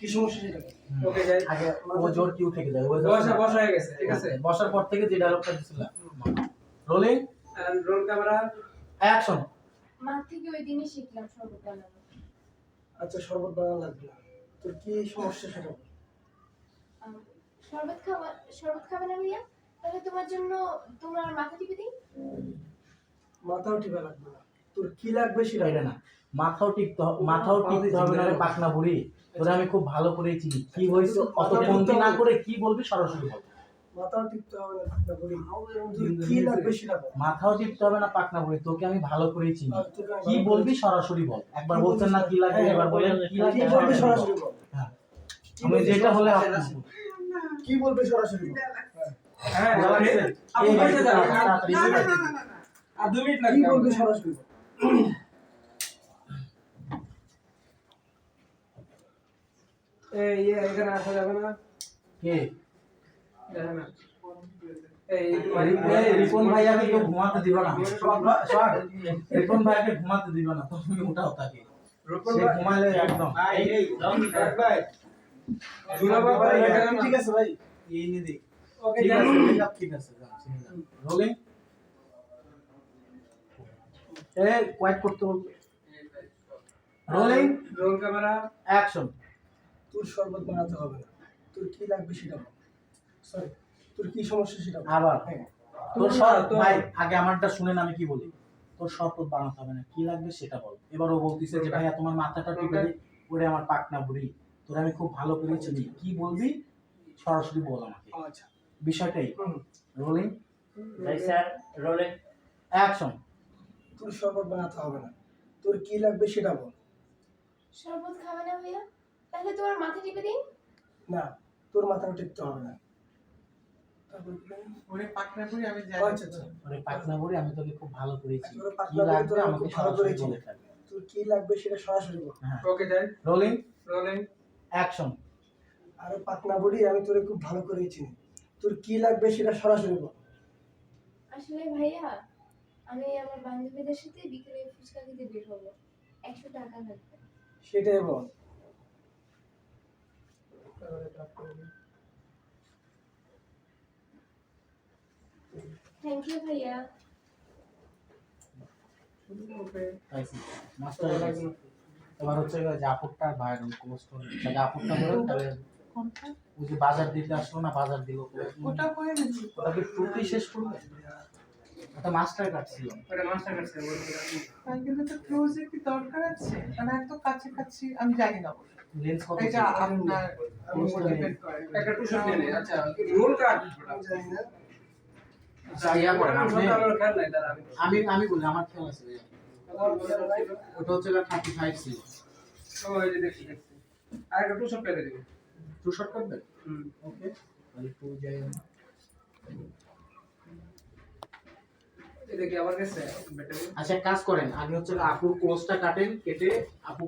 কি সমস্যা সেটা? ওকে যাই আগে ও জোর কিউ থেকে যায় বসা বসা হয়ে গেছে ঠিক আছে? বসার পর থেকে যে ডায়লগটা দিছিলাম। রোলিং রোল ক্যামেরা অ্যাকশন মা থেকে ওই দিনই শিখলাম শরবত বানানো। আচ্ছা শরবত বানানো লাগবে না। তোর কি সমস্যা সেটা শরবত খাওয়া শরবত খাবে না ভাইয়া তাহলে তোমার জন্য তোমার মাথা টিপে দিই? মাথাও টিপা লাগবে না। তোর কি লাগবে সেটা না। মাথাও টিকতে হবে মাথাও টিকতে হবে না পাকনা বুড়ি। তোরে আমি খুব ভালো করে চিনি। কি হয়েছে? অত ফোনটি না করে কি বলবি? সরাসরি বল। মাথাও টিপতে হবে না পাকনা বুড়ি। কি লাগবে সেটা মাথাও টিপতে হবে না পাকনা বুড়ি। তোকে আমি ভালো করে চিনি। কি বলবি? সরাসরি বল। একবার বলছেন না কি লাগবে? এবার বলেন কি কি লাগবে? বলবি সরাসরি বল। হ্যাঁ। আমি যেটা হলে কি বলবে সরাসরি বল। হ্যাঁ। হ্যাঁ। আপনি না, না। না, না, না, না। আর দু মিনিট কি লাগবে বলবে। সরাসরি বল? এই ইয়ে, এখানে আসা যাবে না কে যাবে না। এই এই রিপন ভাইয়াকে কেউ ঘুমাতে দিবা না শর্ট রিপন ভাইয়াকে ঘুমাতে দিবা না তুমি উঠাও তাকে রূপন সে ভাই- ঘুমাইলে একদম এক ভাই। দুলা ভাই, ভাই, এখানে না। ঠিক আছে ভাই এই নি দেখ ওকে, ঠিক যান। আছে ঠিক আছে ঠিক আছে রোলিং এ কোয়াইট করতে বলতে রোলিং রোল ক্যামেরা অ্যাকশন তোর শরবত বানাতে হবে না। তোর কি লাগবে সেটা বল। সরি তোর কি সমস্যা সেটা বল। আবার হ্যাঁ। তোর সর ভাই আগে আমারটা শুনেন আমি কি বলি? তোর শরবত বানাতে হবে না কি লাগবে সেটা বল। এবার ও বলতিছে যে ভাইয়া তোমার মাথাটা টিপে দিই ওরে আমার পাকনা বুড়ি তোর আমি খুব ভালো করে চিনি। কি বলবি? সরাসরি বল আমাকে। আচ্ছা। বিষয়টাই হুম। রোলিং ভাই স্যার রোলিং অ্যাকশন তোর শরবত বানাতে হবে না। তোর কি লাগবে সেটা বল। শরবত খাবে না ভাইয়া? তাহলে তোমার মাথা টিপে দিই না তোর মাথাও টিপতে হবে না? ওরে পাকনা করে আমি জানি আচ্ছা আচ্ছা। ওরে পাকনা আমি তোকে খুব ভালো করে চিনি ওরে পাকনা তোরে আমাকে ভালো করে সরাসরি চিনি। বলে ফেলবে তোর কি লাগবে সেটা সরাসরি বল। হ্যাঁ। ওকে যাই। Rolling rolling action. আরে পাকনা বুড়ি আমি তোরে খুব ভালো করেই চিনি তোর কি লাগবে সেটা সরাসরি বল। আসলে ভাইয়া আমি আমার বান্ধবীদের সাথে বিকেলে ফুচকা খেতে বের হব। একশো টাকা লাগবে। সেটাই বল। থ্যাংক ইউ ভাইয়া মাস্টার এবার হচ্ছে যে আপুরটা বাইরে ক্লোজ তাহলে আপুরটা বলেন তাহলে ওই যে বাজার দিতে আসলো না বাজার দিল ওটা করে নিচ্ছি ওটা কি টুটি শেষ করবে? ওটা মাস্টার কার্ড ছিল। ওটা মাস্টার কাছে আর কিন্তু তো ক্লোজে কি দরকার আছে? মানে এত কাছে কাছে আমি জানি না লেন্স কত এটা আপনার আমি উপর depend করে। একটা টু নিয়ে আচ্ছা রোল আচ্ছা, ইয়া করেন, আমি আমি বলি আমার খেয়াল আছে ওটা হচ্ছে থার্টি ফাইভ ছিল ও এই যে দেখছি দেখছি। আর একটা টু শট পেলে দিবি টু শর্ট করবেন? হুম। ওকে তাহলে টু যাই এই দেখি আমার কাছে ব্যাটারি আচ্ছা কাজ করেন আগে হচ্ছে আপুর ক্লোজটা কাটেন কেটে আপু